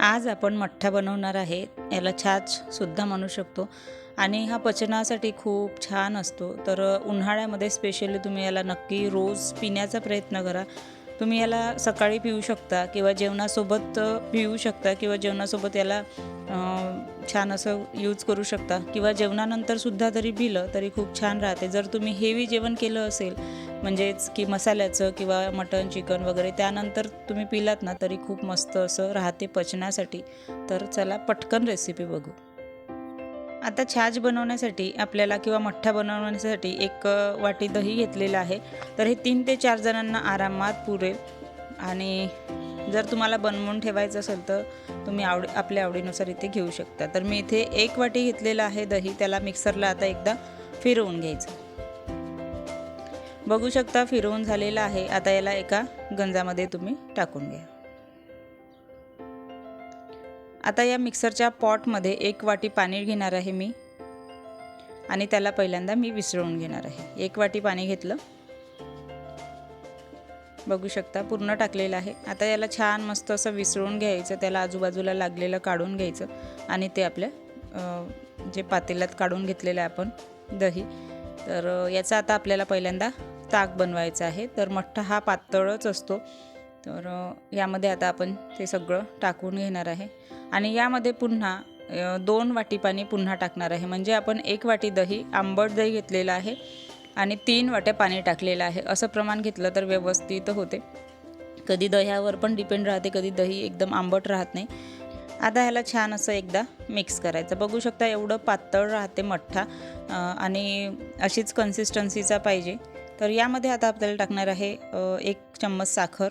आज आपण मठ्ठा बनवणार आहे याला छाछसुद्धा म्हणू शकतो. आणि हा पचनासाठी खूप छान असतो. तर उन्हाळ्यामध्ये स्पेशली तुम्ही याला नक्की रोज पिण्याचा प्रयत्न करा. तुम्ही याला सकाळी पिऊ शकता किंवा जेवणासोबत पिऊ शकता किंवा जेवणासोबत याला छान असं यूज करू शकता. किंवा जेवणानंतर सुद्धा जरी पिलं तरी खूप छान राहते. जर तुम्ही हेवी जेवण केलं असेल म्हणजेच की मसाल्याचं किंवा मटन चिकन वगैरे त्यानंतर तुम्ही पिलात ना तरी खूप मस्त असं राहते पचनासाठी. तर चला पटकन रेसिपी बघू. आता छाछ बनवण्यासाठी आपल्याला किंवा मठ्ठा बनवण्यासाठी एक वाटी दही घेतलेलं आहे. तर हे तीन ते चार जणांना आरामात पुरेल. आणि जर तुम्हाला बनवून ठेवायचं असेल तर तुम्ही आवड आपल्या आवडीनुसार इथे घेऊ शकता. तर मी इथे एक वाटी घेतलेलं आहे दही. त्याला मिक्सरला आता एकदा फिरवून घ्यायचं. बघू शकता फिरवून झालेलं आहे. आता याला एका गंजामध्ये तुम्ही टाकून घ्या. आता या मिक्सरच्या पॉटमध्ये एक वाटी पाणी घेणार आहे मी. आणि त्याला पहिल्यांदा मी विसळून घेणार आहे. एक वाटी पाणी घेतलं. बघू शकता पूर्ण टाकलेलं आहे. आता याला छान मस्त असं विसळून घ्यायचं. त्याला आजूबाजूला लागलेलं काढून घ्यायचं. आणि ते आपल्या जे पातेल्यात काढून घेतलेलं आहे आपण दही. तर याचा आता आपल्याला पहिल्यांदा ताक बनवायचं आहे. तर मठ्ठा हा पातळच असतो. तर यामध्ये आता आपण ते सगळं टाकून घेणार आहे. आणि यामध्ये पुन्हा दोन वाटी पाणी पुन्हा टाकणार आहे. म्हणजे आपण एक वाटी दही आंबट दही घेतलेलं आहे आणि तीन वाट्या पाणी टाकलेलं आहे. असं प्रमाण घेतलं तर व्यवस्थित होते. कधी दह्यावर पण डिपेंड राहते कधी दही एकदम आंबट राहत नाही. आता ह्याला छान असं एकदा मिक्स करायचं. बघू शकता एवढं पातळ राहते मठ्ठा आणि अशीच कन्सिस्टन्सीचा पाहिजे. तर यामध्ये आता आपल्याला टाकणार आहे एक चम्मच साखर.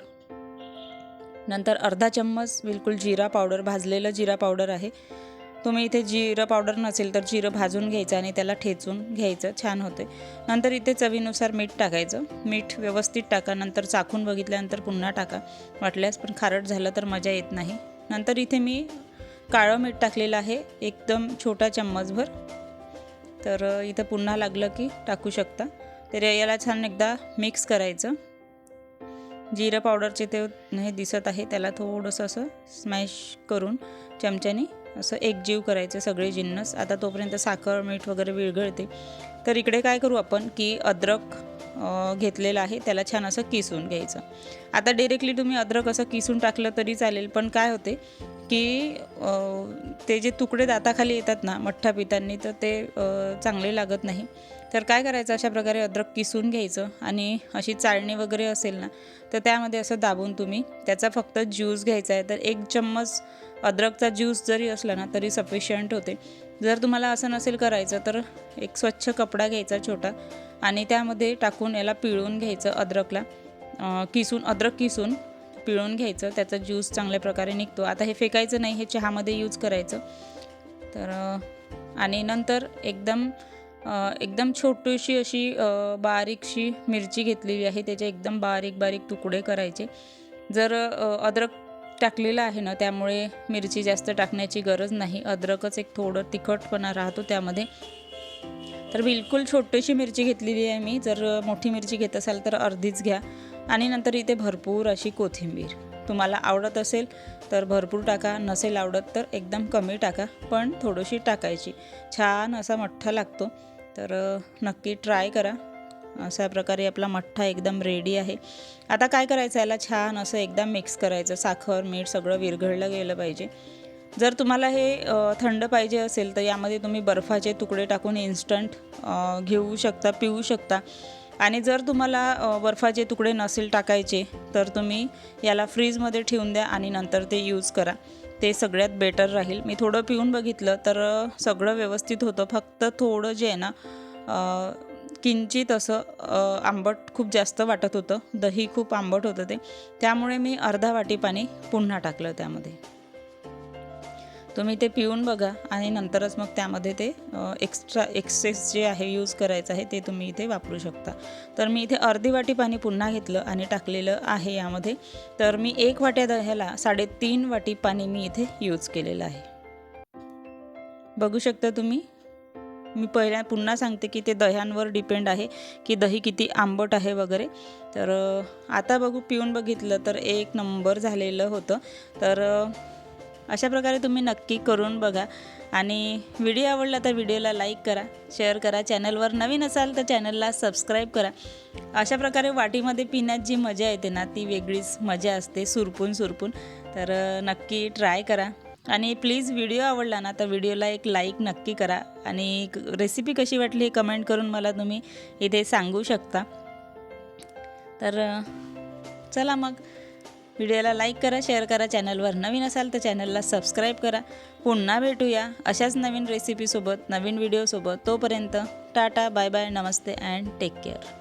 नंतर अर्धा चम्मच बिलकुल जिरा पावडर भाजलेलं जिरा पावडर आहे. तुम्ही इथे जिरं पावडर नसेल तर जिरं भाजून घ्यायचं आणि त्याला ठेचून घ्यायचं छान होते. नंतर इथे चवीनुसार मीठ टाकायचं. मीठ व्यवस्थित टाका नंतर चाखून बघितल्यानंतर पुन्हा टाका. वाटल्यास पण खारट झालं तर मजा येत नाही. नंतर इथे मी काळं मीठ टाकलेलं आहे एकदम छोटा चम्मचभर. तर इथं पुन्हा लागलं की टाकू शकता. तर याला छान एकदा मिक्स करायचं. जिरं पावडरचे ते हे दिसत आहे त्याला थोडंसं असं स्मॅश करून चमच्याने असं एकजीव करायचं सगळे जिन्नस. आता तोपर्यंत साखर मीठ वगैरे विरघळते. तर इकडे काय करू आपण की अद्रक घेतलेलं आहे. त्याला छान असं किसून घ्यायचं. आता डिरेक्टली तुम्ही अद्रक असं किसून टाकलं तरी चालेल. पण काय होते की ते जे तुकडे दाताखाली येतात ना मठ्ठा पितांनी तर ते चांगले लागत नाही. तर काय करायचं अशा प्रकारे अद्रक किसून घ्यायचं आणि अशी चाळणी वगैरे असेल ना तर त्यामध्ये असं दाबून तुम्ही त्याचा फक्त ज्यूस घ्यायचा आहे. तर एक चम्मच अद्रकचा ज्यूस जरी असला ना तरी सफिशियंट होते. जर तुम्हाला असं नसेल करायचं तर एक स्वच्छ कपडा घ्यायचा छोटा आणि त्यामध्ये टाकून याला पिळून घ्यायचं अद्रकला. किसून अद्रक किसून पिळून घ्यायचं. त्याचा ज्यूस चांगल्या प्रकारे निघतो. आता हे फेकायचं नाही हे चहामध्ये यूज करायचं. तर आणि नंतर एकदम एकदम छोटीशी अशी बारीकशी मिरची घेतलेली आहे. त्याचे एकदम बारीक बारीक तुकडे करायचे. जर अद्रक टाकलेलं आहे ना त्यामुळे मिरची जास्त टाकण्याची गरज नाही. अद्रकच एक थोडं तिखटपणा राहतो त्यामध्ये. तर बिलकुल छोटीशी मिरची घेतलेली आहे मी. जर मोठी मिरची घेत असाल तर अर्धीच घ्या. आणि नंतर इथे भरपूर अशी कोथिंबीर. तुम्हाला आवडत असेल तर भरपूर टाका. नसेल आवडत तर एकदम कमी टाका. पण थोडीशी टाकायची. छान असा मठ्ठा लागतो. तर नक्की ट्राय करा. अशा प्रकारे आपला मठ्ठा एकदम रेडी आहे. आता काय करायचं याला छान असं एकदम मिक्स करायचं. साखर मीठ सगळं विरघळलं गेलं पाहिजे. जर तुम्हाला हे थंड पाहिजे असेल तर यामध्ये तुम्ही बर्फाचे तुकडे टाकून इन्स्टंट घेऊ शकता पिऊ शकता. आणि जर तुम्हाला बर्फाचे तुकडे नसेल टाकायचे तर तुम्ही याला फ्रीजमध्ये ठेवून द्या आणि नंतर ते यूज करा. ते सगळ्यात बेटर राहील. मी थोडं पिऊन बघितलं तर सगळं व्यवस्थित होतं. फक्त थोडं जे आहे ना किंचित असं आंबट खूप जास्त वाटत होतं. दही खूप आंबट होतं ते. त्यामुळे मी अर्धा वाटी पाणी पुन्हा टाकलं त्यामध्ये. तुम्ही ते पिऊन बघा आणि नंतरच मग त्यामध्ये ते एक्स्ट्रा एक्सेस जे आहे यूज करायचं आहे ते तुम्ही इथे वापरू शकता. तर मी इथे अर्धी वाटी पाणी पुन्हा घेतलं आणि टाकलेलं आहे यामध्ये. तर मी एक वाट्या दह्याला साडेतीन वाटी पाणी मी इथे यूज केलेलं आहे. बघू शकता तुम्ही? मी पहिल्या पुन्हा सांगते की ते दह्यांवर डिपेंड आहे की दही किती आंबट आहे वगैरे. तर आता बघू पिऊन बघितलं तर एक नंबर झालेलं होतं. तर अशा प्रकारे तुम्ही नक्की करून बघा. आणि व्हिडिओ आवडला तर व्हिडिओला लाईक करा शेअर करा. चॅनलवर नवीन असाल तर चॅनलला सबस्क्राईब करा. अशा प्रकारे वाटीमध्ये पिण्यात जी मजा येते ना ती वेगळीच मजा असते सुरपून सुरपून. तर नक्की ट्राय करा. आणि प्लीज व्हिडिओ आवडला ना तर व्हिडिओला एक लाईक नक्की करा. आणि रेसिपी कशी वाटली हे कमेंट करून मला तुम्ही इथे सांगू शकता. तर चला मग व्हिडिओला लाईक करा शेअर करा चॅनलवर नवीन असाल तर चॅनलला सबस्क्राईब करा. पुन्हा भेटूया अशाच नवीन रेसिपीसोबत नवीन व्हिडिओसोबत तोपर्यंत tata bye bye namaste and take care